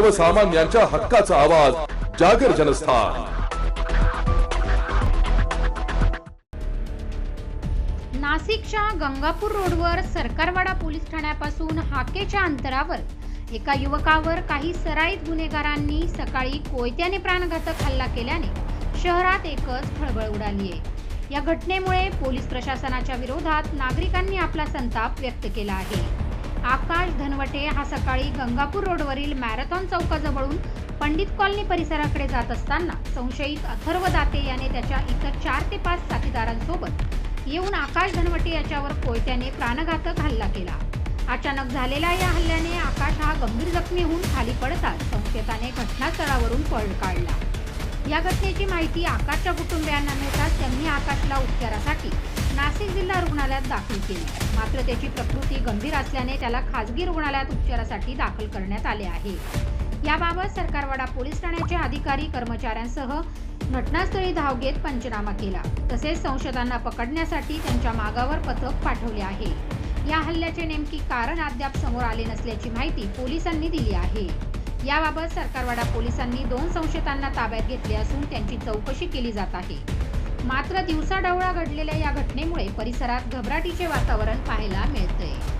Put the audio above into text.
सर्वसामान्यांच्या हक्काचा आवाज जागर जनस्थान. नाशिकच्या गंगापूर रोडवर सरकारवाडा पोलीस ठाण्यापासून हाकेच्या अंतरावर एका युवकावर काही सराईत गुन्हेगारांनी सकाळी कोयत्याने प्राणघातक हल्ला केल्याने शहरात एकच खळबळ उडाली आहे या घटनेमुळे पोलीस प्रशासनाच्या विरोधात नागरिकांनी आपला संताप व्यक्त केला आहे. आकाश धनवटे हा सकाळी गंगापूर रोडवरील मॅरेथॉन चौकाजवळून पंडित कॉलनी परिसराकडे जात असताना संशयित अथर्व दाते याने त्याच्या इतर चार ते पाच साथीदारांसोबत येऊन आकाश धनवटे याच्यावर कोयत्याने प्राणघातक हल्ला केला. अचानक झालेल्या या हल्ल्याने आकाश हा गंभीर जखमी होऊन खाली पडताच संशयिताने घटनास्थळावरून पळ काढला. या घटनेची माहिती आकाशच्या कुटुंबियांना मिळताच त्यांनी आकाशला उपचारासाठी नाशिक जिल्हा रुग्णालयात दाखल केले. मात्र त्याची प्रकृती गंभीर असल्याने त्याला खासगी रुग्णालयात उपचारासाठी दाखल करण्यात आले आहे. याबाबत सरकारवाडा पोलीस ठाण्याचे अधिकारी कर्मचाऱ्यांसह घटनास्थळी धाव घेत पंचनामा केला. तसेच संशयितांना पकडण्यासाठी त्यांच्या मागावर पथक पाठवले आहे. या हल्ल्याचे नेमकी कारण अद्याप समोर आले नसल्याची माहिती पोलिसांनी दिली आहे. याबाबत सरकारवाडा पोलिसांनी दोन संशयितांना ताब्यात घेतले असून त्यांची चौकशी केली जात आहे. मात्र दिवसाढवळा घडलेल्या या घटनेमुळे परिसरात घबराटीचे वातावरण पाहायला मिळतंय.